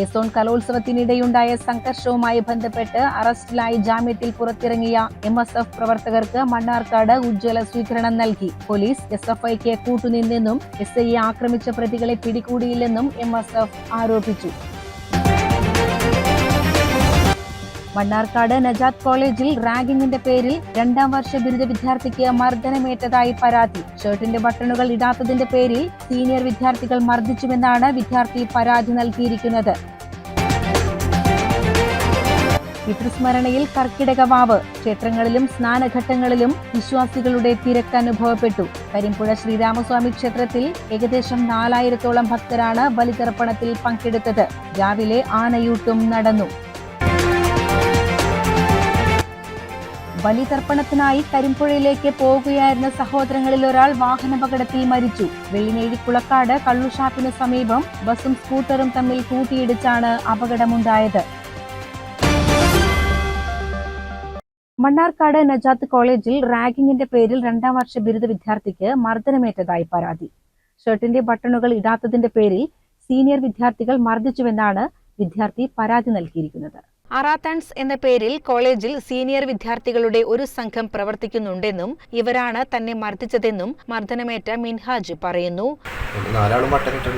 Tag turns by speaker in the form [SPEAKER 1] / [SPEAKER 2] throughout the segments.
[SPEAKER 1] A zone കലോത്സവത്തിനിടെയുണ്ടായ സംഘർഷവുമായി ബന്ധപ്പെട്ട് അറസ്റ്റിലായി ജാമ്യത്തിൽ പുറത്തിറങ്ങിയ എം എസ് എഫ് പ്രവർത്തകർക്ക് മണ്ണാർക്കാട് ഉജ്ജ്വല സ്വീകരണം നൽകി. പോലീസ് എസ് എഫ് ഐക്ക് കൂട്ടുനിന്നെന്നും എസ് ആക്രമിച്ച പ്രതികളെ പിടികൂടിയില്ലെന്നും എം എസ് എഫ് ആരോപിച്ചു. മണ്ണാർക്കാട് നജാത്ത് കോളേജിൽ റാഗിങ്ങിന്റെ പേരിൽ രണ്ടാം വർഷ ബിരുദ വിദ്യാർത്ഥിക്ക് മർദ്ദനമേറ്റതായി പരാതി. ഷർട്ടിന്റെ ബട്ടണുകൾ ഇടാത്തതിന്റെ പേരിൽ സീനിയർ വിദ്യാർത്ഥികൾ മർദ്ദിച്ചുവെന്നാണ് വിദ്യാർത്ഥി പരാതി നൽകിയിരിക്കുന്നത്. പിതൃസ്മരണയിൽ കർക്കിടക വാവ്. ക്ഷേത്രങ്ങളിലും സ്നാനഘട്ടങ്ങളിലും വിശ്വാസികളുടെ തിരക്ക് അനുഭവപ്പെട്ടു. കരിമ്പുഴ ശ്രീരാമസ്വാമി ക്ഷേത്രത്തിൽ ഏകദേശം നാലായിരത്തോളം ഭക്തരാണ് ബലിതർപ്പണത്തിൽ പങ്കെടുത്തത്. രാവിലെ ആനയൂട്ടും നടന്നു. ബലിതർപ്പണത്തിനായി കരിമ്പുഴയിലേക്ക് പോവുകയായിരുന്ന സഹോദരങ്ങളിൽ ഒരാൾ വാഹനപകടത്തിൽ മരിച്ചു. വെള്ളിനേഴി കുളക്കാട് കള്ളുഷാപ്പിന് സമീപം ബസും സ്കൂട്ടറും തമ്മിൽ കൂട്ടിയിടിച്ചാണ് അപകടമുണ്ടായത്. മണ്ണാർക്കാട് നജാത്ത് കോളേജിൽ റാഗിങ്ങിന്റെ പേരിൽ രണ്ടാം വർഷ ബിരുദ വിദ്യാർത്ഥിക്ക് മർദ്ദനമേറ്റതായി പരാതി. ഷർട്ടിന്റെ ബട്ടണുകൾ ഇടാത്തതിന്റെ പേരിൽ സീനിയർ വിദ്യാർത്ഥികൾ മർദ്ദിച്ചുവെന്നാണ് വിദ്യാർത്ഥി പരാതി നൽകിയിരിക്കുന്നത്.
[SPEAKER 2] അറാത്തൺസ് എന്ന പേരിൽ കോളേജിൽ സീനിയർ വിദ്യാർത്ഥികളുടെ ഒരു സംഘം പ്രവർത്തിക്കുന്നുണ്ടെന്നും ഇവരാണ് തന്നെ മർദ്ദിച്ചതെന്നും മർദ്ദനമേറ്റ മിൻഹാജ് പറയുന്നു.
[SPEAKER 3] നാലാളും അപ്പോൾ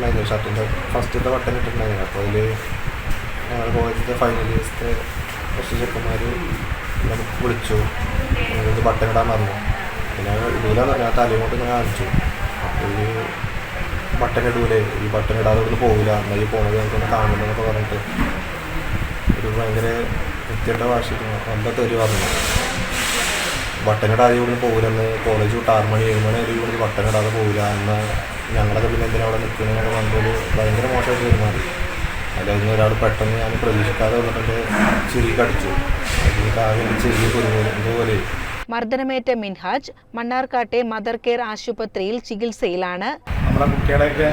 [SPEAKER 3] ഫൈനൽ വിളിച്ചു. കാണിച്ചു. അപ്പോൾ ഈ ബട്ടൺ ഇടൂലേ. ഈ ബട്ടൺ ഇടാതെ പോകില്ല എന്നാൽ ഈ പോണത് കാണണമെന്നൊക്കെ പറഞ്ഞിട്ട് ഒരു ഭയങ്കര വൃത്തിയുടെ ഭാഷയിൽ നല്ല തെറി പറഞ്ഞു. ബട്ടനിടാതെ ഇവിടെ ഇവിടുന്ന് പോകില്ലെന്ന് കോളേജ് വിട്ട് ആറ് മണി ഏഴ് മണി വരെ ഇവിടുന്ന് ബട്ടനിടാതെ പോകില്ല എന്ന് ഞങ്ങളൊക്കെ പിന്നെ എന്തിനാ അവിടെ നിൽക്കുന്നതിനൊക്കെ പറഞ്ഞിട്ട് ഭയങ്കര മോശമായിട്ട് പെരുമാറി. അതായിരുന്നു ഒരാൾ പെട്ടെന്ന് ഞാൻ പ്രതീക്ഷിക്കാതെ വന്നിട്ട് ചിരി കടിച്ചു ഇതുപോലെ.
[SPEAKER 2] മർദ്ദനമേറ്റ മിൻഹാജ് മണ്ണാർക്കാട്ടെ മദർ കെയർ ആശുപത്രിയിൽ ചികിത്സയിലാണ്.
[SPEAKER 4] നമ്മുടെ കുട്ടികളെയൊക്കെ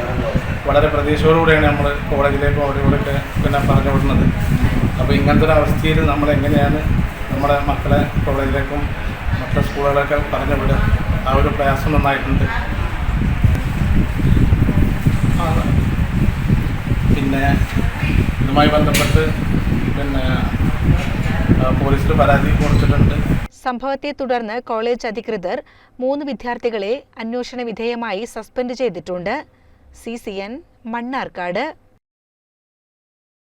[SPEAKER 4] വളരെ പ്രതീക്ഷയോടുകൂടിയാണ് നമ്മൾ കോളേജിലേക്കും അവിടെ ഇവിടെയൊക്കെ പിന്നെ പറഞ്ഞു വിടുന്നത് അപ്പോൾ ഇങ്ങനത്തെ ഒരു അവസ്ഥയിൽ നമ്മൾ എങ്ങനെയാണ് നമ്മുടെ മക്കളെ കോളേജിലേക്കും മറ്റു സ്കൂളുകളൊക്കെ പറഞ്ഞു വിടുക ആ ഒരു പ്രയാസം നന്നായിട്ടുണ്ട്. പിന്നെ ഇതുമായി ബന്ധപ്പെട്ട് പിന്നെ പോലീസിൽ പരാതി കൊടുത്തിട്ടുണ്ട്.
[SPEAKER 2] സംഭവത്തെ തുടർന്ന് കോളേജ് അധികൃതർ മൂന്ന് വിദ്യാർത്ഥികളെ അന്വേഷണ വിധേയമായി സസ്പെൻഡ് ചെയ്തിട്ടുണ്ട്. C C N Mannarkkad.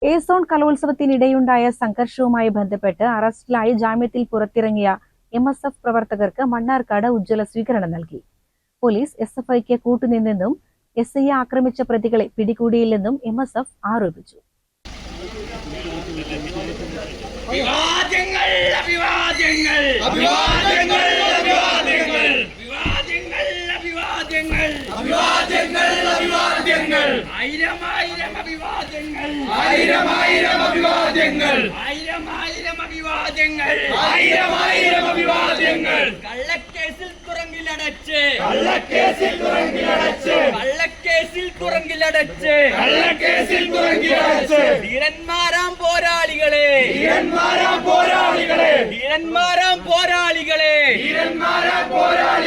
[SPEAKER 1] A zone കലോത്സവത്തിനിടെയുണ്ടായ സംഘർഷവുമായി ബന്ധപ്പെട്ട് അറസ്റ്റിലായി ജാമ്യത്തിൽ പുറത്തിറങ്ങിയ എം എസ് എഫ് പ്രവർത്തകർക്ക് മണ്ണാർക്കാട് ഉജ്ജ്വല സ്വീകരണം നൽകി. പോലീസ് എസ് എഫ് ഐക്ക് കൂട്ടുനിന്നെന്നും എസ് ഐയെ ആക്രമിച്ച പ്രതികളെ പിടികൂടിയില്ലെന്നും എം എസ് എഫ് ആരോപിച്ചു.
[SPEAKER 5] അഭിവാദ്യങ്ങൾ അഭിവാദ്യങ്ങൾ. അഭിവാദ്യങ്ങൾ അഭിവാദ്യങ്ങൾ. വിവാദങ്ങൾ അഭിവാദ്യങ്ങൾ. അഭിവാദ്യങ്ങൾ അഭിവാദ്യങ്ങൾ. ആയിരം ആയിരം അഭിവാദ്യങ്ങൾ. ആയിരം ആയിരം അഭിവാദ്യങ്ങൾ. ആയിരം ആയിരം അഭിവാദ്യങ്ങൾ. കള്ളക്കേസിൽ തുറങ്കിലടച്ച്. കള്ളക്കേസിൽ തുറങ്കിലടച്ച്. കള്ളക്കേസിൽ തുറങ്കിലടച്ച്. കള്ളക്കേസിൽ തുറങ്കിലടച്ച്. ധീരന്മാരാം പോരാളികളെ. ധീരന്മാരാം പോരാളികളെ. ധീരന്മാരാം പോരാളികളെ. ധീരന്മാരാം പോരാളികളെ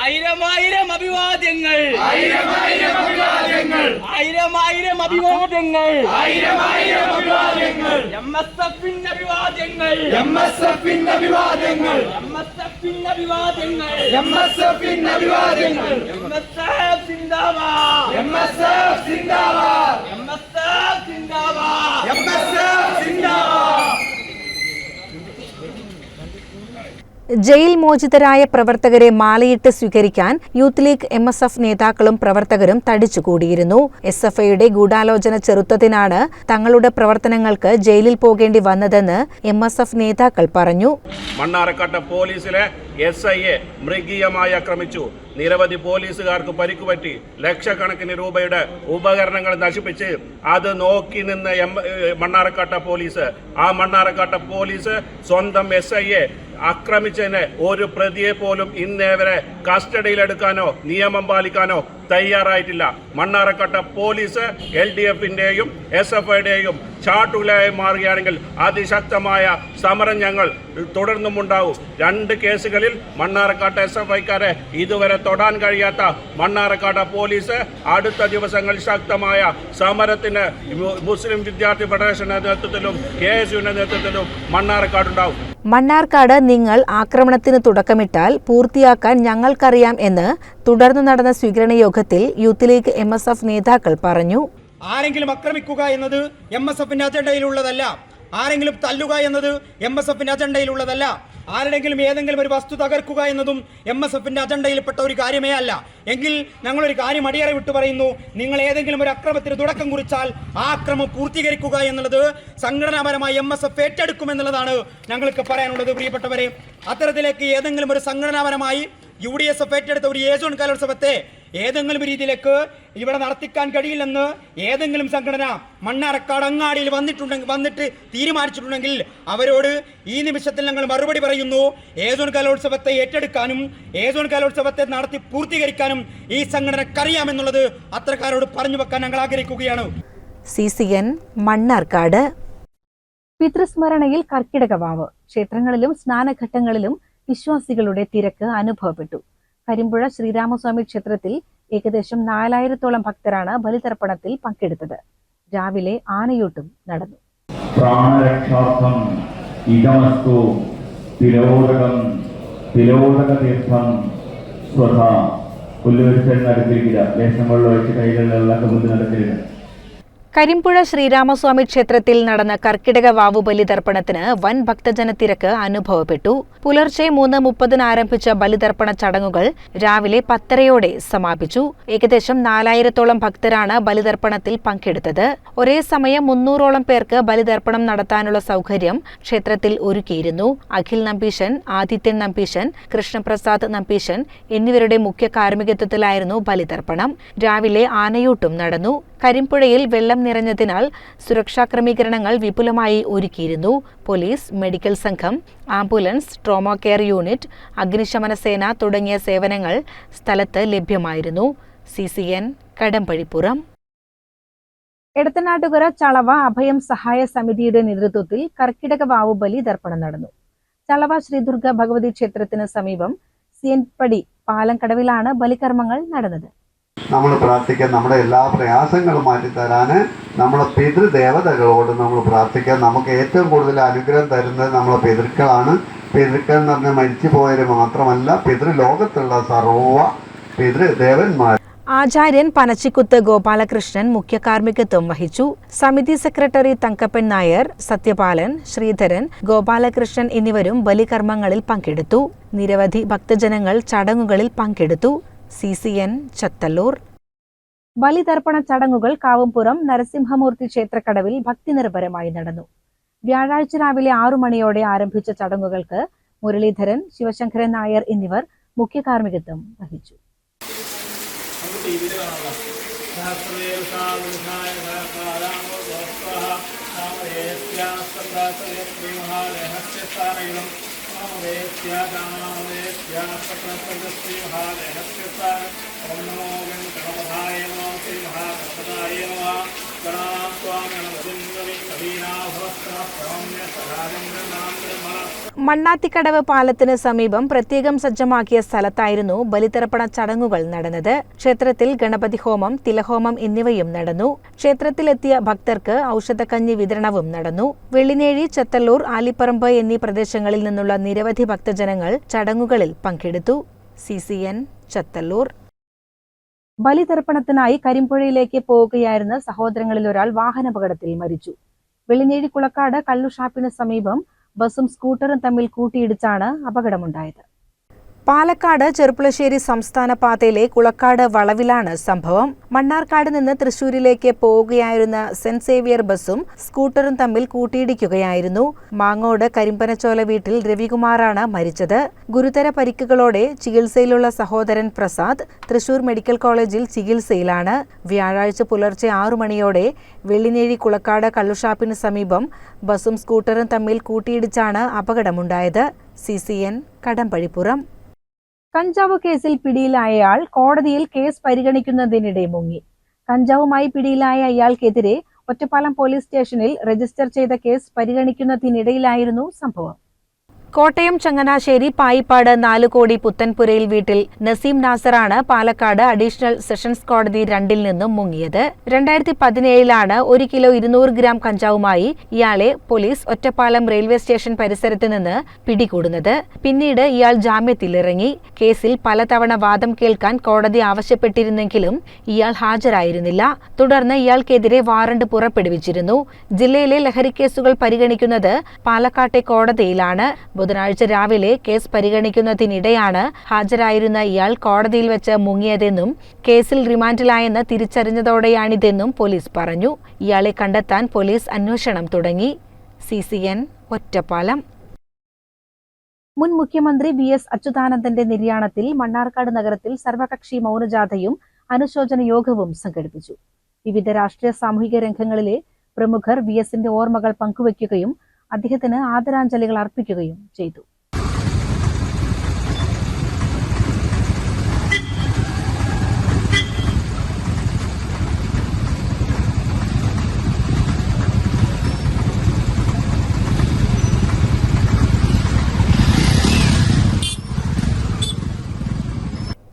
[SPEAKER 5] ആയിരം ആയിരം അഭിവാദ്യങ്ങൾ. ആയിരം ആയിരം അഭിവാദ്യങ്ങൾ. ആയിരം ആയിരം അഭിവാദ്യങ്ങൾ. ആയിരം ആയിരം അഭിവാദ്യങ്ങൾ. എം എസ് എഫിന്റെ അഭിവാദ്യങ്ങൾ. എം എസ് എഫിന്റെ അഭിവാദ്യങ്ങൾ. എം എസ് എഫിന്റെ അഭിവാദ്യങ്ങൾ. എം എസ് എഫിന്റെ അഭിവാദ്യങ്ങൾ. എം എസ് എഫ് സിന്ദാബാദ് എം എസ് എഫ് സിന്ദാബാദ് എം എസ് എഫ് സിന്ദാബാദ് എം എസ് എഫ് സിന്ദാബാദ്
[SPEAKER 2] ജയിൽ മോചിതരായ പ്രവർത്തകരെ മാലയിട്ട് സ്വീകരിക്കാൻ Youth League M S F നേതാക്കളും പ്രവർത്തകരും തടിച്ചുകൂടിയിരുന്നു. എസ് എഫ് ഐയുടെ ഗൂഢാലോചന ചെറുത്തതിനാണ് തങ്ങളുടെ പ്രവർത്തനങ്ങൾക്ക് ജയിലിൽ പോകേണ്ടി വന്നതെന്ന് എം എസ് എഫ് നേതാക്കൾ പറഞ്ഞു.
[SPEAKER 6] മണ്ണാറക്കാട്ട പോലീസിലെ എസ് ഐയെ മൃഗീയമായി ആക്രമിച്ചു. നിരവധി പോലീസുകാർക്ക് പരിക്കുപറ്റി ലക്ഷക്കണക്കിന് രൂപയുടെ ഉപകരണങ്ങൾ നശിപ്പിച്ച് അത് നോക്കി നിന്ന് മണ്ണാറക്കാട്ട പോലീസ്. ആ മണ്ണാറക്കാട്ട പോലീസ് സ്വന്തം എസ് ഐയെ ആക്രമിച്ചതിന് ഒരു പ്രതിയെ പോലും ഇന്നേവരെ കസ്റ്റഡിയിലെടുക്കാനോ നിയമം പാലിക്കാനോ തയ്യാറായിട്ടില്ല. മണ്ണാറക്കട്ട പോലീസ് എൽ ഡി എഫിന്റെയും എസ് എഫ് ഐയുടെയും ചാട്ടുകളായി മാറുകയാണെങ്കിൽ അതിശക്തമായ സമരം ഞങ്ങൾ തുടർന്നും ഉണ്ടാവും രണ്ട് കേസുകളിൽ മണ്ണാറക്കാട്ട എസ് എഫ് ഐക്കാരെ ഇതുവരെ തൊടാൻ കഴിയാത്ത മണ്ണാറക്കാട്ട പോലീസ് അടുത്ത ദിവസങ്ങൾ ശക്തമായ സമരത്തിന് മുസ്ലിം വിദ്യാർത്ഥി ഫെഡറേഷന്റെ നേതൃത്വത്തിലും കെ എസ് യുവിന്റെ നേതൃത്വത്തിലും മണ്ണാറക്കാടുണ്ടാവും
[SPEAKER 2] മണ്ണാർക്കാട് നിങ്ങൾ ആക്രമണത്തിന് തുടക്കമിട്ടാൽ പൂർത്തിയാക്കാൻ ഞങ്ങൾക്കറിയാം എന്ന് തുടർന്ന് നടന്ന സ്വീകരണ യോഗത്തിൽ Youth League M S F നേതാക്കൾ പറഞ്ഞു.
[SPEAKER 7] ആരെങ്കിലും ആക്രമിക്കുക എന്നത് എം എസ് എഫിന്റെ അജണ്ടയിലുള്ളതല്ല. ആരെങ്കിലും തല്ലുക എന്നത് എം എസ് എഫിന്റെ അജണ്ടയിലുള്ളതല്ല. ആരുടെങ്കിലും ഏതെങ്കിലും ഒരു വസ്തു തകർക്കുക എന്നതും എം എസ് എഫിന്റെ അജണ്ടയിൽപ്പെട്ട ഒരു കാര്യമേ അല്ല. എങ്കിൽ ഞങ്ങളൊരു കാര്യം അടിയറ വിട്ടു പറയുന്നു. നിങ്ങൾ ഏതെങ്കിലും ഒരു അക്രമത്തിന് തുടക്കം കുറിച്ചാൽ ആ അക്രമം പൂർത്തീകരിക്കുക എന്നുള്ളത് സംഘടനാപരമായി എം എസ് എഫ് ഏറ്റെടുക്കുമെന്നുള്ളതാണ് ഞങ്ങൾക്ക് പറയാനുള്ളത്. പ്രിയപ്പെട്ടവരെ അത്തരത്തിലേക്ക് ഏതെങ്കിലും ഒരു സംഘടനാപരമായി യു ഡി എസ് എഫ് ഏറ്റെടുത്ത ഒരു ഏജോൺ കലോത്സവത്തെ ഏതെങ്കിലും രീതിയിലേക്ക് ഇവിടെ നടത്തിക്കാൻ കഴിയില്ലെന്ന് ഏതെങ്കിലും സംഘടന മണ്ണാറക്കാട് അങ്ങാടിയിൽ വന്നിട്ടുണ്ടെങ്കിൽ വന്നിട്ട് തീരുമാനിച്ചിട്ടുണ്ടെങ്കിൽ അവരോട് ഈ നിമിഷത്തിൽ ഞങ്ങൾ മറുപടി പറയുന്നു. ഏസോൺ കലോത്സവത്തെ ഏറ്റെടുക്കാനും ഏസോൺ കലോത്സവത്തെ നടത്തി പൂർത്തീകരിക്കാനും ഈ സംഘടനക്കറിയാമെന്നുള്ളത് അത്രക്കാരോട് പറഞ്ഞു വെക്കാൻ ഞങ്ങൾ ആഗ്രഹിക്കുകയാണ്.
[SPEAKER 2] C C N Mannarkkad.
[SPEAKER 1] പിതൃസ്മരണയിൽ കർക്കിടകവാവ് ക്ഷേത്രങ്ങളിലും സ്നാനഘട്ടങ്ങളിലും വിശ്വാസികളുടെ തിരക്ക് അനുഭവപ്പെട്ടു. കരിമ്പുഴ ശ്രീരാമസ്വാമി ക്ഷേത്രത്തിൽ ഏകദേശം നാലായിരത്തോളം ഭക്തരാണ് ബലിതർപ്പണത്തിൽ പങ്കെടുത്തത്. രാവിലെ ആനയൂട്ടും നടന്നു.
[SPEAKER 8] പ്രാണരക്ഷാർത്ഥം ഇതമസ്തു. തീർത്ഥം ഒഴിച്ച് കൈകളിലുള്ള കബുദ്ധി നടത്തിയിരുന്നു
[SPEAKER 2] കരിമ്പുഴ ശ്രീരാമസ്വാമി ക്ഷേത്രത്തിൽ നടന്ന കർക്കിടക വാവു ബലിതർപ്പണത്തിന് വൻ ഭക്തജനത്തിരക്ക് അനുഭവപ്പെട്ടു. പുലർച്ചെ മൂന്ന് മുപ്പതിന് ആരംഭിച്ച ബലിതർപ്പണ ചടങ്ങുകൾ രാവിലെ പത്തരയോടെ സമാപിച്ചു. ഏകദേശം നാലായിരത്തോളം ഭക്തരാണ് ബലിതർപ്പണത്തിൽ പങ്കെടുത്തത്. ഒരേ സമയം മുന്നൂറോളം പേർക്ക് ബലിതർപ്പണം നടത്താനുള്ള സൗകര്യം ക്ഷേത്രത്തിൽ ഒരുക്കിയിരുന്നു. അഖിൽ നമ്പീശൻ ആദിത്യൻ നമ്പീശൻ കൃഷ്ണപ്രസാദ് നമ്പീശൻ എന്നിവരുടെ മുഖ്യ കാർമ്മികത്വത്തിലായിരുന്നു ബലിതർപ്പണം. രാവിലെ ആനയൂട്ടും നടന്നു. കരിമ്പുഴയിൽ വെള്ളം നിറഞ്ഞതിനാൽ സുരക്ഷാ ക്രമീകരണങ്ങൾ വിപുലമായി ഒരുക്കിയിരുന്നു. പോലീസ് മെഡിക്കൽ സംഘം ആംബുലൻസ് ട്രോമ കെയർ യൂണിറ്റ് അഗ്നിശമന സേന തുടങ്ങിയ സേവനങ്ങൾ സ്ഥലത്ത് ലഭ്യമായിരുന്നു. C C N Kadampazhipuram.
[SPEAKER 1] Edathanattukara Chalava അഭയം സഹായ സമിതിയുടെ നേതൃത്വത്തിൽ കർക്കിടക വാവ് ബലി ദർപ്പണം നടന്നു. ചളവ ശ്രീദുർഗ ഭഗവതി ക്ഷേത്രത്തിന് സമീപം സിയൻപടി പാലംകടവിലാണ് ബലികർമ്മങ്ങൾ നടന്നത്.
[SPEAKER 3] നമ്മൾ പ്രാർത്ഥിക്കാൻ നമ്മുടെ എല്ലാ പ്രയാസങ്ങളും മാറ്റിത്തരാൻ നമ്മളെ പിതൃദേവതകളോട് നമ്മൾ പ്രാർത്ഥിക്കാൻ നമുക്ക് ഏറ്റവും കൂടുതൽ അനുഗ്രഹം തരുന്നത് നമ്മളെ പിതൃക്കളാണ്. പിതൃക്കൾ എന്ന് പറഞ്ഞാൽ മരിച്ചു പോയവർ മാത്രമല്ല പിതൃലോകത്തുള്ള സർവ പിതൃദേവന്മാർ
[SPEAKER 2] ആചാര്യൻ പനച്ചിക്കുത്ത് ഗോപാലകൃഷ്ണൻ മുഖ്യ കാർമ്മികത്വം വഹിച്ചു. സമിതി സെക്രട്ടറി തങ്കപ്പൻ നായർ സത്യപാലൻ ശ്രീധരൻ ഗോപാലകൃഷ്ണൻ എന്നിവരും ബലികർമ്മങ്ങളിൽ പങ്കെടുത്തു. നിരവധി ഭക്തജനങ്ങൾ ചടങ്ങുകളിൽ പങ്കെടുത്തു. C C N Chathallur.
[SPEAKER 1] ബലിതർപ്പണ ചടങ്ങുകൾ കാവുംപുറം നരസിംഹമൂർത്തി ക്ഷേത്രക്കടവിൽ ഭക്തിനിർഭരമായി നടന്നു. വ്യാഴാഴ്ച രാവിലെ ആറു മണിയോടെ ആരംഭിച്ച ചടങ്ങുകൾക്ക് മുരളീധരൻ ശിവശങ്കരൻ നായർ എന്നിവർ മുഖ്യ കാർമ്മികത്വം വഹിച്ചു.
[SPEAKER 2] ॐ नमो वेङ्कटपदाय नमो श्रीमहाकपदाय नमः മണ്ണാത്തിക്കടവ് പാലത്തിന് സമീപം പ്രത്യേകം സജ്ജമാക്കിയ സ്ഥലത്തായിരുന്നു ബലിതർപ്പണ ചടങ്ങുകൾ നടന്നത്. ക്ഷേത്രത്തിൽ ഗണപതി ഹോമം തിലഹോമം എന്നിവയും നടന്നു. ക്ഷേത്രത്തിലെത്തിയ ഭക്തർക്ക് ഔഷധക്കഞ്ഞി വിതരണവും നടന്നു. വെള്ളിനേഴി ചത്തല്ലൂർ ആലിപ്പറമ്പ് എന്നീ പ്രദേശങ്ങളിൽ നിന്നുള്ള നിരവധി ഭക്തജനങ്ങൾ ചടങ്ങുകളിൽ പങ്കെടുത്തു. C C N Chathallur.
[SPEAKER 1] ബലിതർപ്പണത്തിനായി കരിമ്പുഴയിലേക്ക് പോവുകയായിരുന്ന സഹോദരങ്ങളിൽ ഒരാൾ വാഹനാപകടത്തിൽ മരിച്ചു. വെള്ളിനേഴി കുളക്കാട് കള്ളുഷാപ്പിന് സമീപം ബസും സ്കൂട്ടറും തമ്മിൽ കൂട്ടിയിടിച്ചാണ് അപകടമുണ്ടായത്.
[SPEAKER 2] പാലക്കാട് ചെറുപ്പുളശ്ശേരി സംസ്ഥാന പാതയിലെ കുളക്കാട് വളവിലാണ് സംഭവം. മണ്ണാർക്കാട് നിന്ന് തൃശൂരിലേക്ക് പോവുകയായിരുന്ന സെന്റ് സേവിയർ ബസ്സും സ്കൂട്ടറും തമ്മിൽ കൂട്ടിയിടിക്കുകയായിരുന്നു. മാങ്ങോട് കരിമ്പനച്ചോല വീട്ടിൽ രവികുമാറാണ് മരിച്ചത്. ഗുരുതര പരിക്കുകളോടെ ചികിത്സയിലുള്ള സഹോദരൻ പ്രസാദ് തൃശൂർ മെഡിക്കൽ കോളേജിൽ ചികിത്സയിലാണ്. വ്യാഴാഴ്ച പുലർച്ചെ ആറു മണിയോടെ വെള്ളിനേഴി കുളക്കാട് കള്ളുഷാപ്പിന് സമീപം ബസ്സും സ്കൂട്ടറും തമ്മിൽ കൂട്ടിയിടിച്ചാണ് അപകടമുണ്ടായത്. C C N Kadampazhipuram.
[SPEAKER 1] കഞ്ചാവ് കേസിൽ പിടിയിലായയാൾ കോടതിയിൽ കേസ് പരിഗണിക്കുന്നതിനിടെ മുങ്ങി. കഞ്ചാവുമായി പിടിയിലായ ഇയാൾക്കെതിരെ ഒറ്റപ്പാലം പോലീസ് സ്റ്റേഷനിൽ രജിസ്റ്റർ ചെയ്ത കേസ് പരിഗണിക്കുന്നതിനിടയിലായിരുന്നു സംഭവം.
[SPEAKER 2] കോട്ടയം ചങ്ങനാശ്ശേരി പായിപ്പാട് നാലുകോടി പുത്തൻപുരയിൽ വീട്ടിൽ നസീം നാസറാണ് പാലക്കാട് അഡീഷണൽ സെഷൻസ് കോടതി രണ്ടിൽ നിന്നും മുങ്ങിയത്. രണ്ടായിരത്തി പതിനേഴിലാണ് ഒരു കിലോ ഇരുന്നൂറ് ഗ്രാം കഞ്ചാവുമായി ഇയാളെ പോലീസ് ഒറ്റപ്പാലം റെയിൽവേ സ്റ്റേഷൻ പരിസരത്ത് നിന്ന് പിടികൂടുന്നത്. പിന്നീട് ഇയാൾ ജാമ്യത്തിലിറങ്ങി. കേസിൽ പലതവണ വാദം കേൾക്കാൻ കോടതി ആവശ്യപ്പെട്ടിരുന്നെങ്കിലും ഇയാൾ ഹാജരായിരുന്നില്ല. തുടർന്ന് ഇയാൾക്കെതിരെ വാറണ്ട് പുറപ്പെടുവിച്ചിരുന്നു. ജില്ലയിലെ ലഹരിക്കേസുകൾ പരിഗണിക്കുന്നത് പാലക്കാട്ടെ കോടതിയിലാണ്. ബുധനാഴ്ച രാവിലെ കേസ് പരിഗണിക്കുന്നതിനിടെയാണ് ഹാജരായിരുന്ന ഇയാൾ കോടതിയിൽ വെച്ച് മുങ്ങിയതെന്നും കേസിൽ റിമാൻഡിലായെന്ന് തിരിച്ചറിഞ്ഞതോടെയാണിതെന്നും പോലീസ് പറഞ്ഞു. ഇയാളെ കണ്ടെത്താൻ പോലീസ് അന്വേഷണം തുടങ്ങി. C C N Ottapalam.
[SPEAKER 1] മുൻ മുഖ്യമന്ത്രി വി എസ് അച്യുതാനന്ദന്റെ നിര്യാണത്തിൽ മണ്ണാർക്കാട് നഗരത്തിൽ സർവകക്ഷി മൗനജാഥയും അനുശോചന യോഗവും സംഘടിപ്പിച്ചു. വിവിധ രാഷ്ട്രീയ സാമൂഹിക രംഗങ്ങളിലെ പ്രമുഖർ വി എസിന്റെ ഓർമ്മകൾ പങ്കുവയ്ക്കുകയും അദ്ദേഹത്തിന് ആദരാഞ്ജലികൾ അർപ്പിക്കുകയും ചെയ്തു.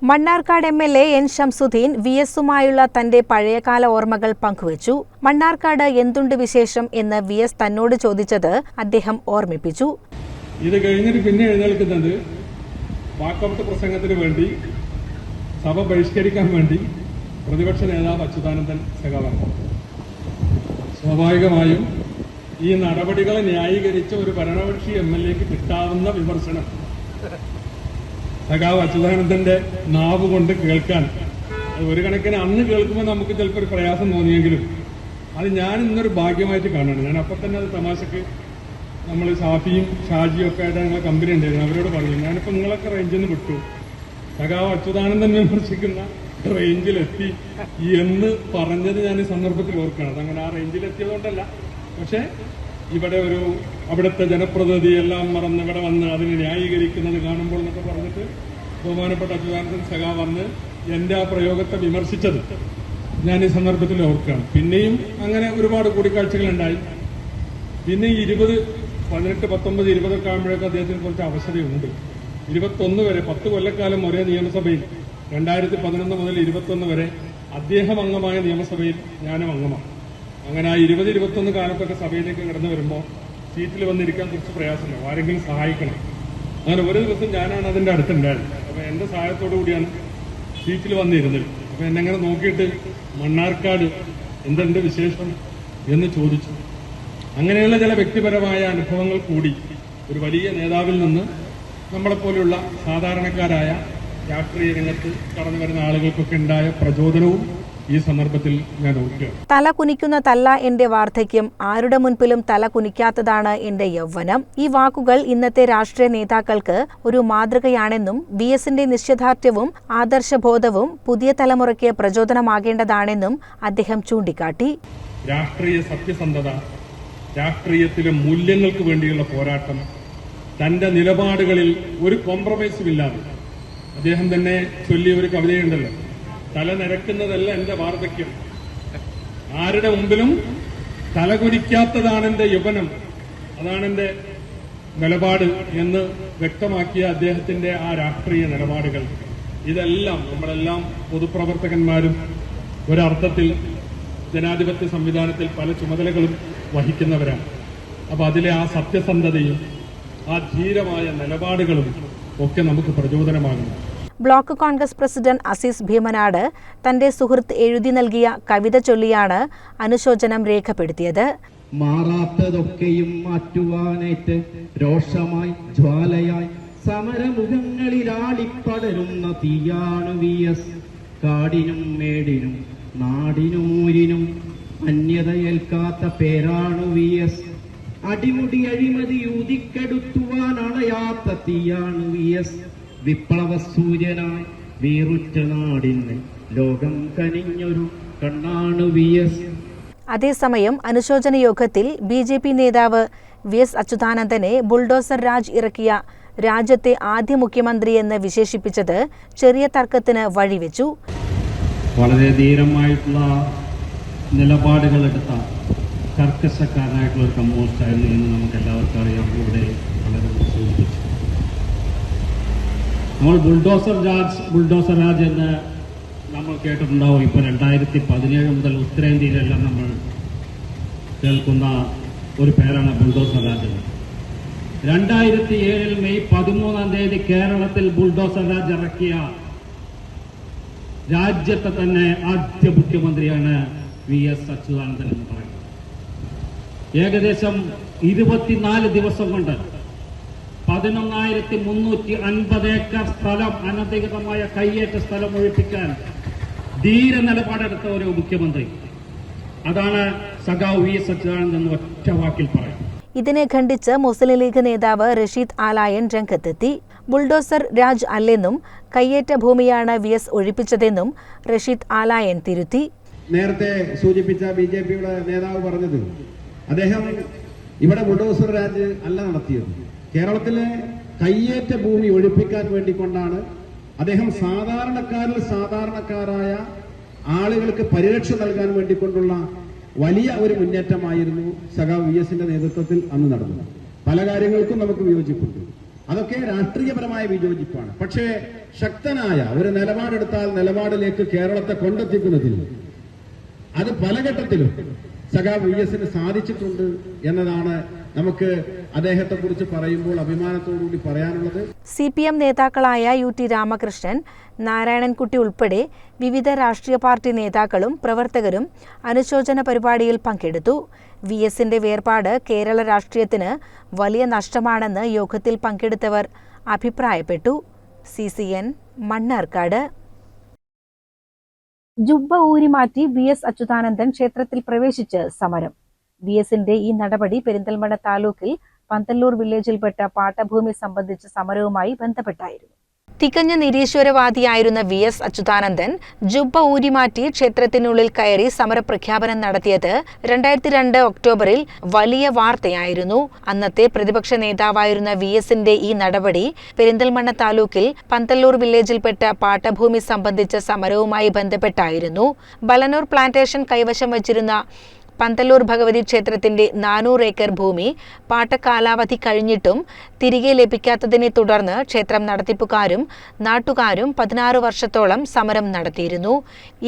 [SPEAKER 2] Mannarkkad M L A N Shamsudheen V എസുമായുള്ള തന്റെ പഴയകാല ഓർമ്മകൾ പങ്കുവച്ചു. മണ്ണാർക്കാട് എന്തുണ്ട് വിശേഷം എന്ന് വി എസ് തന്നോട് ചോദിച്ചത് അദ്ദേഹം ഓർമ്മിപ്പിച്ചു.
[SPEAKER 9] ഇത് കഴിഞ്ഞിട്ട് പിന്നെ എഴുന്നേൽക്കുന്നത് വാക്കൗട്ട് പ്രസംഗത്തിന് വേണ്ടി സഭ ബഹിഷ്കരിക്കാൻ വേണ്ടി പ്രതിപക്ഷ നേതാവ് അച്യുതാനന്ദൻ സഖാവാണ് സ്വാഭാവികമായും ഈ നടപടികളെ ന്യായീകരിച്ച ഒരു ഭരണപക്ഷി എം എൽ എക്ക് കിട്ടാവുന്ന വിമർശനം. സഖാവ് അച്യുതാനന്ദന്റെ നാവ് കൊണ്ട് കേൾക്കാൻ. ഒരു കണക്കിന് അന്ന് കേൾക്കുമ്പോൾ നമുക്ക് ചിലപ്പോൾ ഒരു പ്രയാസം തോന്നിയെങ്കിലും അത് ഞാൻ ഇന്നൊരു ഭാഗ്യമായിട്ട് കാണുകയാണ്. ഞാൻ അപ്പം തന്നെ അത് തമാശക്ക് നമ്മൾ ഷാഫിയും ഷാജിയും ഒക്കെ ആയിട്ട് ഞങ്ങളെ കമ്പനി ഉണ്ടായിരുന്നു. അവരോട് പറഞ്ഞു ഞാനിപ്പോൾ നിങ്ങളൊക്കെ റേഞ്ചിൽ നിന്ന് വിട്ടു. സഖാവ് അച്യുതാനന്ദൻ വിമർശിക്കുന്ന റേഞ്ചിലെത്തി എന്ന് പറഞ്ഞത് ഞാൻ ഈ സന്ദർഭത്തിൽ ഓർക്കുകയാണ്. അതങ്ങനെ ആ റേഞ്ചിലെത്തിയതുകൊണ്ടല്ല പക്ഷേ ഇവിടെ ഒരു അവിടുത്തെ ജനപ്രതിനിധി എല്ലാം മറന്ന് ഇവിടെ വന്ന് അതിനെ ന്യായീകരിക്കുന്നത് കാണുമ്പോൾ എന്നൊക്കെ പറഞ്ഞിട്ട് ബഹുമാനപ്പെട്ട അച്യുതാനന്ദൻ സഖാ വന്ന് എന്റെ ആ പ്രയോഗത്തെ വിമർശിച്ചത് ഞാൻ ഈ സന്ദർഭത്തിൽ ഓർക്കുകയാണ്. പിന്നെയും അങ്ങനെ ഒരുപാട് കൂടിക്കാഴ്ചകളുണ്ടായി. പിന്നെ ഇരുപത് പതിനെട്ട് പത്തൊമ്പത് ഇരുപതൊക്കെ ആകുമ്പോഴൊക്കെ അദ്ദേഹത്തിന് കുറച്ച് അവസരമുണ്ട് ഇരുപത്തൊന്ന് വരെ പത്ത് കൊല്ലക്കാലം ഒരേ നിയമസഭയിൽ രണ്ടായിരത്തി പതിനൊന്ന് മുതൽ ഇരുപത്തൊന്ന് വരെ അദ്ദേഹം അംഗമായ നിയമസഭയിൽ ഞാനും അംഗമാണ്. അങ്ങനെ ആ ഇരുപത് ഇരുപത്തൊന്ന് കാലത്തൊക്കെ സഭയിലേക്ക് കടന്നു വരുമ്പോൾ സീറ്റിൽ വന്നിരിക്കാൻ കുറച്ച് പ്രയാസമാണ് ആരെങ്കിലും സഹായിക്കണം. അങ്ങനെ ഒരു ദിവസം ഞാനാണ് അതിന്റെ അടുത്തുണ്ടായിരുന്നത്. അപ്പൊ എന്റെ സഹായത്തോടു കൂടിയാണ് സീറ്റിൽ വന്നിരുന്നത്. അപ്പൊ എന്നെങ്ങനെ നോക്കിയിട്ട് മണ്ണാർക്കാട് എന്തെന്റെ വിശേഷം എന്ന് ചോദിച്ചു. അങ്ങനെയുള്ള ചില വ്യക്തിപരമായ അനുഭവങ്ങൾ കൂടി ഒരു വലിയ നേതാവിൽ നിന്ന് നമ്മളെപ്പോലെയുള്ള സാധാരണക്കാരായ രാഷ്ട്രീയ രംഗത്ത് കടന്നു വരുന്ന ആളുകൾക്കൊക്കെ ഉണ്ടായ പ്രചോദനവും ഈ സന്ദർഭത്തിൽ ഞാൻ തല
[SPEAKER 2] തല കുനിക്കുന്നതല്ല എന്റെ വാർദ്ധക്യം. ആരുടെ മുൻപിലും തല കുനിക്കാത്തതാണ് എന്റെ യൗവനം. ഈ വാക്കുകൾ ഇന്നത്തെ രാഷ്ട്രീയ നേതാക്കൾക്ക് ഒരു മാതൃകയാണെന്നും വി എസിന്റെ നിശ്ചയദാർഢ്യവും ആദർശബോധവും പുതിയ തലമുറയ്ക്ക് പ്രചോദനമാകേണ്ടതാണെന്നും അദ്ദേഹം ചൂണ്ടിക്കാട്ടി.
[SPEAKER 9] രാഷ്ട്രീയ സത്യസന്ധത രാഷ്ട്രീയത്തിലെ മൂല്യങ്ങൾക്ക് വേണ്ടിയുള്ള പോരാട്ടം തന്റെ നിലപാടുകളിൽ ഒരു കോംപ്രമൈസും ഇല്ലാതെ. അദ്ദേഹം തന്നെ ചൊല്ലിയ ഒരു കവിതയുണ്ടല്ലോ. തല നിരക്കുന്നതല്ല എന്റെ വാർദ്ധക്യം. ആരുടെ മുമ്പിലും തലകുനിക്കാത്തതാണ് എന്റെ യുവനം. അതാണ് എന്റെ നിലപാട് എന്ന് വ്യക്തമാക്കിയ അദ്ദേഹത്തിന്റെ ആ രാഷ്ട്രീയ നിലപാടുകൾ. ഇതെല്ലാം നമ്മളെല്ലാം പൊതുപ്രവർത്തകന്മാരും ഒരർത്ഥത്തിൽ ജനാധിപത്യ സംവിധാനത്തിൽ പല ചുമതലകളും വഹിക്കുന്നവരാണ്. അപ്പൊ അതിലെ ആ സത്യസന്ധതയും ആ ധീരമായ നിലപാടുകളും ഒക്കെ നമുക്ക് പ്രചോദനമാകുന്നു.
[SPEAKER 2] Block Congress president Azeez Bheemanad തന്റെ സുഹൃത്ത് എഴുതി നൽകിയ കവിത ചൊല്ലിയാണ് അനുശോചനം രേഖപ്പെടുത്തിയത്.
[SPEAKER 10] മാറാത്തതൊക്കെയും മാറ്റുവാനേറ്റ് രോഷമായി ജ്വാലയായി സമരമുഖങ്ങളിലാളിപ്പടരുന്ന തീയാണു വി എസ്. കാടിനും മേടിനും നാടിനൂരിനും അന്യതയേൽക്കാത്ത പേരാണു വി എസ്. അടിമുടി അഴിമതി ഊതിക്കെടുത്തുവാൻ അണയാത്ത തീയാണ് വി എസ്. വിപ്ലവ സൂര്യനായി വീറുറ്റ നാടിന് ലോകം കനിഞ്ഞൊരു കണ്ണാണ് വി എസ്.
[SPEAKER 2] അതേസമയം അനുശോചന യോഗത്തിൽ ബി ജെ പി നേതാവ് വി എസ് അച്യുതാനന്ദനെ ബുൾഡോസർ രാജ് ഇറക്കിയ രാജ്യത്തെ ആദ്യ മുഖ്യമന്ത്രി എന്ന് വിശേഷിപ്പിച്ചത് ചെറിയ തർക്കത്തിന് വഴിവെച്ചു.
[SPEAKER 11] വളരെ ധീരമായിട്ടുള്ള നിലപാടുകളെടുത്ത കർക്കശക്കാരനായിട്ടുള്ള ഒരു കമ്മ്യൂണിസ്റ്റ് ആയിരുന്നു എന്ന് നമുക്ക് എല്ലാവർക്കും അറിയാം. ഇവിടെ വളരെ സൂചിപ്പിച്ചു നമ്മൾ ബുൾഡോസർ രാജ് ബുൾഡോസർ രാജ് എന്ന് നമ്മൾ കേട്ടിട്ടുണ്ടാവും. ഇപ്പോൾ രണ്ടായിരത്തി പതിനേഴ് മുതൽ ഉത്തരേന്ത്യയിലെല്ലാം നമ്മൾ കേൾക്കുന്ന ഒരു പേരാണ് ബുൾഡോസർ രാജ് രണ്ടായിരത്തി ഏഴിൽ മെയ് പതിമൂന്നാം തീയതി കേരളത്തിൽ ബുൾഡോസർ രാജ് ഇറക്കിയ രാജ്യത്തെ തന്നെ ആദ്യ മുഖ്യമന്ത്രിയാണ് വി എസ് അച്യുതാനന്ദൻ എന്ന് പറയുന്നത്. ഏകദേശം ഇരുപത്തിനാല് ദിവസം കൊണ്ട് പതിനൊന്നായിരത്തി മുന്നൂറ്റി അൻപത് ഏക്കർ സ്ഥലം അനധികൃതമായ കയ്യേറ്റ സ്ഥലം ഒഴിപ്പിക്കാൻ ധീര നിലപാടെടുത്ത ഒരു മുഖ്യമന്ത്രി. അതാണ് സഖാവ് വി എസ് അച്യുതാനന്ദൻ എന്ന് ഒറ്റ വാക്കിൽ പറയും.
[SPEAKER 2] ഇതിനെ ഖണ്ഡിച്ച് മുസ്ലിം ലീഗ് നേതാവ് റഷീദ് ആലായൻ രംഗത്തെത്തി. ബുൾഡോസർ രാജ് അല്ലെന്നും കയ്യേറ്റ ഭൂമിയാണ് വി എസ് ഒഴിപ്പിച്ചതെന്നും റഷീദ് ആലായൻ തിരുത്തി.
[SPEAKER 10] നേരത്തെ സൂചിപ്പിച്ച ബി ജെ പിയുടെ നേതാവ് പറഞ്ഞത് അദ്ദേഹം ഇവിടെ ബുൾഡോസർ രാജ് അല്ല നടത്തിയത്. കേരളത്തിലെ കയ്യേറ്റ ഭൂമി ഒഴിപ്പിക്കാൻ വേണ്ടിക്കൊണ്ടാണ് അദ്ദേഹം സാധാരണക്കാരിൽ സാധാരണക്കാരായ ആളുകൾക്ക് പരിരക്ഷ നൽകാൻ വേണ്ടിക്കൊണ്ടുള്ള വലിയ ഒരു മുന്നേറ്റമായിരുന്നു സഖാവ് വി എസിന്റെ നേതൃത്വത്തിൽ അന്ന് നടന്നത്. പല കാര്യങ്ങൾക്കും നമുക്ക് വിയോജിപ്പുണ്ട്. അതൊക്കെ രാഷ്ട്രീയപരമായ വിയോജിപ്പാണ്. പക്ഷേ ശക്തനായ ഒരു നിലപാടെടുത്താൽ നിലപാടിലേക്ക് കേരളത്തെ കൊണ്ടെത്തിക്കുന്നതിൽ അത് പല ഘട്ടത്തിലും സഖാവ് വി എസിന് സാധിച്ചിട്ടുണ്ട് എന്നതാണ് നമുക്ക് അദ്ദേഹത്തെ കുറിച്ച് പറയുമ്പോൾ അഭിമാനത്തോടുകൂടി പറയാനുള്ളത്
[SPEAKER 2] സി പി എം നേതാക്കളായ യു ടി രാമകൃഷ്ണൻ നാരായണൻകുട്ടി ഉൾപ്പെടെ വിവിധ രാഷ്ട്രീയ പാർട്ടി നേതാക്കളും പ്രവർത്തകരും അനുശോചന പരിപാടിയിൽ പങ്കെടുത്തു. വി എസിന്റെ വേർപാട് കേരള രാഷ്ട്രീയത്തിന് വലിയ നഷ്ടമാണെന്ന് യോഗത്തിൽ പങ്കെടുത്തവർ അഭിപ്രായപ്പെട്ടു. C C N Mannarkkad.
[SPEAKER 1] ജുബ്ബ ഊരിമാറ്റി വി എസ് അച്യുതാനന്ദൻ ക്ഷേത്രത്തിൽ പ്രവേശിച്ച് സമരം. വി എസിന്റെ ഈ നടപടി പെരിന്തൽമണ്ണ താലൂക്കിൽ പന്തല്ലൂർ വില്ലേജിൽപ്പെട്ട പാട്ടഭൂമി സംബന്ധിച്ച സമരവുമായി ബന്ധപ്പെട്ടായിരുന്നു.
[SPEAKER 2] തികഞ്ഞ നിരീശ്വരവാദിയായിരുന്ന വി എസ് അച്യുതാനന്ദൻ ജുബ്ബ ഊരിമാറ്റി ക്ഷേത്രത്തിനുള്ളിൽ കയറി സമരപ്രഖ്യാപനം നടത്തിയത് രണ്ടായിരത്തി രണ്ട് ഒക്ടോബറിൽ വലിയ വാർത്തയായിരുന്നു. അന്നത്തെ പ്രതിപക്ഷ നേതാവായിരുന്ന വി എസിന്റെ ഈ നടപടി പെരിന്തൽമണ്ണ താലൂക്കിൽ പന്തല്ലൂർ വില്ലേജിൽപ്പെട്ട പാട്ടഭൂമി സംബന്ധിച്ച സമരവുമായി ബന്ധപ്പെട്ടായിരുന്നു. ബലനൂർ പ്ലാന്റേഷൻ കൈവശം വച്ചിരുന്ന പന്തല്ലൂർ ഭഗവതി ക്ഷേത്രത്തിന്റെ നാനൂറ് ഏക്കർ ഭൂമി പാട്ടക്കാലാവധി കഴിഞ്ഞിട്ടും തിരികെ ലഭിക്കാത്തതിനെ തുടർന്ന് ക്ഷേത്രം നടത്തിപ്പുകാരും നാട്ടുകാരും പതിനാറ് വർഷത്തോളം സമരം നടത്തിയിരുന്നു.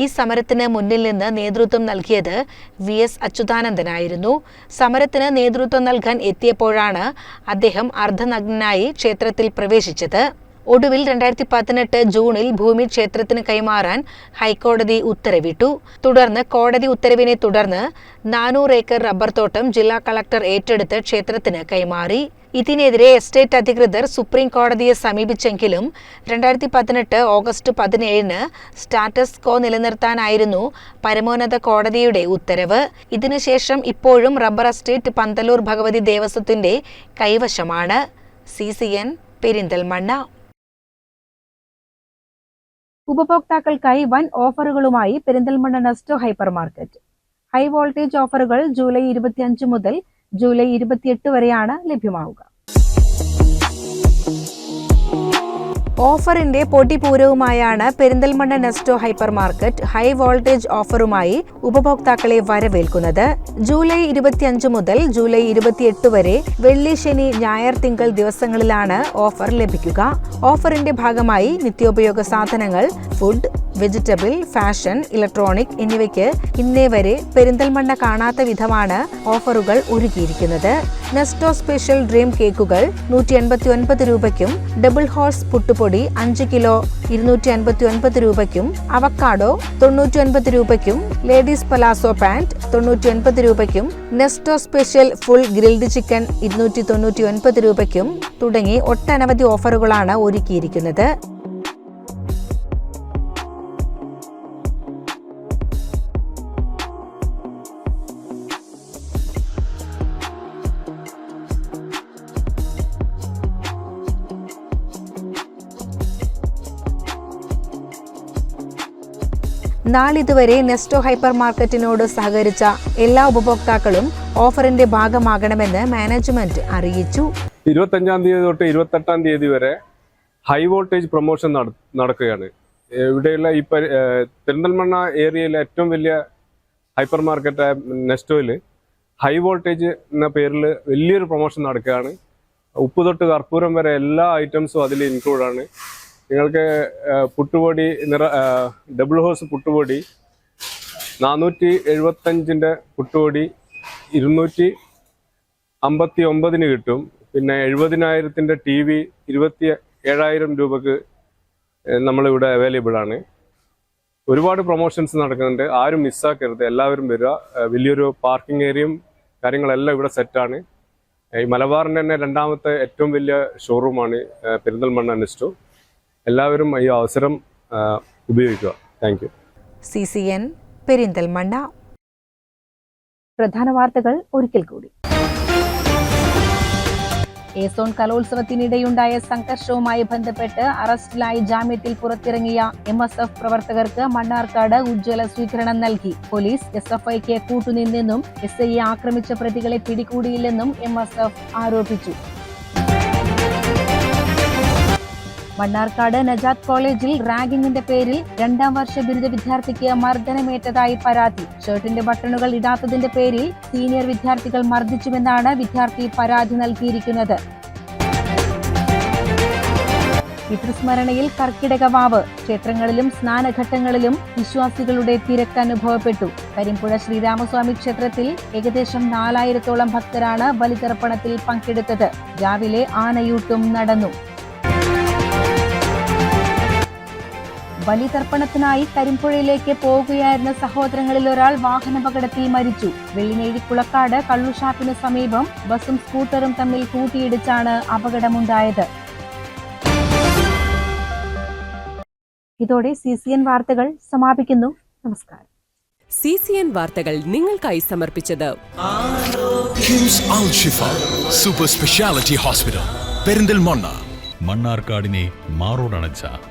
[SPEAKER 2] ഈ സമരത്തിന് മുന്നിൽ നിന്ന് നേതൃത്വം നൽകിയത് വി എസ് അച്യുതാനന്ദനായിരുന്നു സമരത്തിന് നേതൃത്വം നൽകാൻ എത്തിയപ്പോഴാണ് അദ്ദേഹം അർദ്ധനഗ്നായി ക്ഷേത്രത്തിൽ പ്രവേശിച്ചത്. ഒടുവിൽ രണ്ടായിരത്തി പതിനെട്ട് ജൂണിൽ ഭൂമി ക്ഷേത്രത്തിന് കൈമാറാൻ ഹൈക്കോടതി ഉത്തരവിട്ടു. തുടർന്ന് കോടതി ഉത്തരവിനെ തുടർന്ന് നാനൂറ് ഏക്കർ റബ്ബർ തോട്ടം ജില്ലാ കളക്ടർ ഏറ്റെടുത്ത് ക്ഷേത്രത്തിന് കൈമാറി. ഇതിനെതിരെ എസ്റ്റേറ്റ് അധികൃതർ സുപ്രീം കോടതിയെ സമീപിച്ചെങ്കിലും രണ്ടായിരത്തി പതിനെട്ട് ഓഗസ്റ്റ് പതിനേഴിന് സ്റ്റാറ്റസ് കോ നിലനിർത്താനായിരുന്നു പരമോന്നത കോടതിയുടെ ഉത്തരവ്. ഇതിനുശേഷം ഇപ്പോഴും റബ്ബർ എസ്റ്റേറ്റ് പന്തലൂർ ഭഗവതി ദേവസ്വത്തിന്റെ കൈവശമാണ്. C C N Perinthalmanna.
[SPEAKER 1] ഉപഭോക്താക്കൾക്കായി വൻ ഓഫറുകളുമായി Perinthalmanna Nesto hypermarket high voltage ഓഫറുകൾ ജൂലൈ ഇരുപത്തിയഞ്ച് മുതൽ ജൂലൈ ഇരുപത്തിയെട്ട് വരെയാണ് ലഭ്യമാവുക.
[SPEAKER 2] ഓഫറിന്റെ പൊട്ടിപൂരവുമായാണ് Perinthalmanna Nesto hypermarket high voltage ഓഫറുമായി ഉപഭോക്താക്കളെ വരവേൽക്കുന്നത്. ജൂലൈ ഇരുപത്തിയഞ്ച് മുതൽ ജൂലൈ ഇരുപത്തിയെട്ട് വരെ വെള്ളി ശനി ഞായർ തിങ്കൾ ദിവസങ്ങളിലാണ് ഓഫർ ലഭിക്കുക. ഓഫറിന്റെ ഭാഗമായി നിത്യോപയോഗ സാധനങ്ങൾ ഫുഡ് വെജിറ്റബിൾ ഫാഷൻ ഇലക്ട്രോണിക് എന്നിവയ്ക്ക് ഇന്നേ വരെ പെരിന്തൽമണ്ണ കാണാത്ത വിധമാണ് ഓഫറുകൾ ഒരുക്കിയിരിക്കുന്നത്. നെസ്റ്റോ സ്പെഷ്യൽ ഡ്രീം കേക്കുകൾ നൂറ്റി എൺപത്തി ഒൻപത് രൂപയ്ക്കും ഡബിൾ ഹോഴ്സ് പുട്ടുപൊടി അഞ്ച് കിലോ ഇരുന്നൂറ്റി അൻപത്തി ഒൻപത് രൂപയ്ക്കും അവക്കാഡോ തൊണ്ണൂറ്റി ഒൻപത് രൂപയ്ക്കും ലേഡീസ് പലാസോ പാന്റ് തൊണ്ണൂറ്റി ഒൻപത് രൂപയ്ക്കും Nesto special full grilled chicken ഇരുന്നൂറ്റി തൊണ്ണൂറ്റി ഒൻപത് രൂപയ്ക്കും തുടങ്ങി ഒട്ടനവധി ഓഫറുകളാണ് ഒരുക്കിയിരിക്കുന്നത്. നാളിതുവരെ നെസ്റ്റോ ഹൈപ്പർ മാർക്കറ്റിനോട് സഹകരിച്ച എല്ലാ ഉപഭോക്താക്കളും ഓഫറിന്റെ ഭാഗമാകണമെന്ന് മാനേജ്മെന്റ് അറിയിച്ചു.
[SPEAKER 12] ഇരുപത്തഞ്ചാം തീയതി തൊട്ട് ഇരുപത്തെട്ടാം തീയതി വരെ ഹൈ വോൾട്ടേജ് പ്രൊമോഷൻ നടക്കുകയാണ്. ഇവിടെയുള്ള ഈ തിരുനെൽമണ്ണ ഏരിയയിലെ ഏറ്റവും വലിയ ഹൈപ്പർ മാർക്കറ്റായ നെസ്റ്റോയിൽ ഹൈ വോൾട്ടേജ് എന്ന പേരിൽ വലിയൊരു പ്രൊമോഷൻ നടക്കുകയാണ്. ഉപ്പ് തൊട്ട് കർപ്പൂരം വരെ എല്ലാ ഐറ്റംസും അതിൽ ഇൻക്ലൂഡാണ് നിങ്ങൾക്ക് പുട്ടുപൊടി നിറ ഡബിൾ ഹോസ് പുട്ടുപൊടി നാനൂറ്റി എഴുപത്തഞ്ചിന്റെ പുട്ടുപൊടി ഇരുന്നൂറ്റി അമ്പത്തി ഒമ്പതിന് കിട്ടും. പിന്നെ എഴുപതിനായിരത്തിന്റെ ടി വി ഇരുപത്തി ഏഴായിരം രൂപക്ക് നമ്മളിവിടെ അവൈലബിൾ ആണ്. ഒരുപാട് പ്രൊമോഷൻസ് നടക്കുന്നുണ്ട്. ആരും മിസ്സാക്കരുത് എല്ലാവരും വരിക. വലിയൊരു പാർക്കിംഗ് ഏരിയയും കാര്യങ്ങളെല്ലാം ഇവിടെ സെറ്റാണ് ഈ മലബാറിന്റെ തന്നെ രണ്ടാമത്തെ ഏറ്റവും വലിയ ഷോറൂമാണ് പെരിന്തൽമണ്ണ നെസ്റ്റോ എല്ലാവരും ഈ അവസരം ഉപയോഗിക്കുക. Thank you
[SPEAKER 2] C C N Perinthalmanna
[SPEAKER 1] പ്രധാന വാർത്തകൾ ഒരിക്കൽ കൂടി. ഏസോൺ കലോത്സവത്തിനിടെയുണ്ടായ സംഘർഷവുമായി ബന്ധപ്പെട്ട് അറസ്റ്റിലായി ജാമ്യത്തിൽ പുറത്തിറങ്ങിയ എം എസ് എഫ് പ്രവർത്തകർക്ക് മണ്ണാർക്കാട് ഉജ്ജ്വല സ്വീകരണം നൽകി. പോലീസ് എസ് എഫ് ഐക്ക് കൂട്ടുനിന്നെന്നും എസ് ഐയെ ആക്രമിച്ച പ്രതികളെ പിടികൂടിയില്ലെന്നും എം എസ് എഫ് ആരോപിച്ചു. മണ്ണാർക്കാട് നജാത്ത് കോളേജിൽ റാഗിങ്ങിന്റെ പേരിൽ രണ്ടാം വർഷ ബിരുദ വിദ്യാർത്ഥിക്ക് മർദ്ദനമേറ്റതായി പരാതി. ഷർട്ടിന്റെ ബട്ടണുകൾ ഇടാത്തതിന്റെ പേരിൽ സീനിയർ വിദ്യാർത്ഥികൾ മർദ്ദിച്ചുവെന്നാണ് വിദ്യാർത്ഥി പരാതി നൽകിയിരിക്കുന്നത്. പിതൃസ്മരണയിൽ കർക്കിടക വാവ്. ക്ഷേത്രങ്ങളിലും സ്നാനഘട്ടങ്ങളിലും വിശ്വാസികളുടെ തിരക്ക് അനുഭവപ്പെട്ടു. കരിമ്പുഴ ശ്രീരാമസ്വാമി ക്ഷേത്രത്തിൽ ഏകദേശം നാലായിരത്തോളം ഭക്തരാണ് ബലിതർപ്പണത്തിൽ പങ്കെടുത്തത്. രാവിലെ ആനയൂട്ടും നടന്നു. ബലിതർപ്പണത്തിനായി കരിമ്പുഴയിലേക്ക് പോകുകയായിരുന്ന സഹോദരങ്ങളിൽ ഒരാൾ വാഹനാപകടത്തിൽ മരിച്ചു. വെള്ളിനേഴി കുളക്കാട് കള്ളുഷാപ്പിന് സമീപം ബസും സ്കൂട്ടറും തമ്മിൽ കൂട്ടിയിടിച്ചാണ് അപകടമുണ്ടായത്. ഇതോടെ സി സി എൻ വാർത്തകൾ സമാപിക്കുന്നു. നമസ്കാരം.
[SPEAKER 13] സി സി എൻ വാർത്തകൾ നിങ്ങൾക്കായി സമർപ്പിച്ചത്
[SPEAKER 14] KIMS Al Shifa super speciality hospital Perinthalmanna
[SPEAKER 15] മണ്ണാർക്കാടിനെ മാറോടണച്ച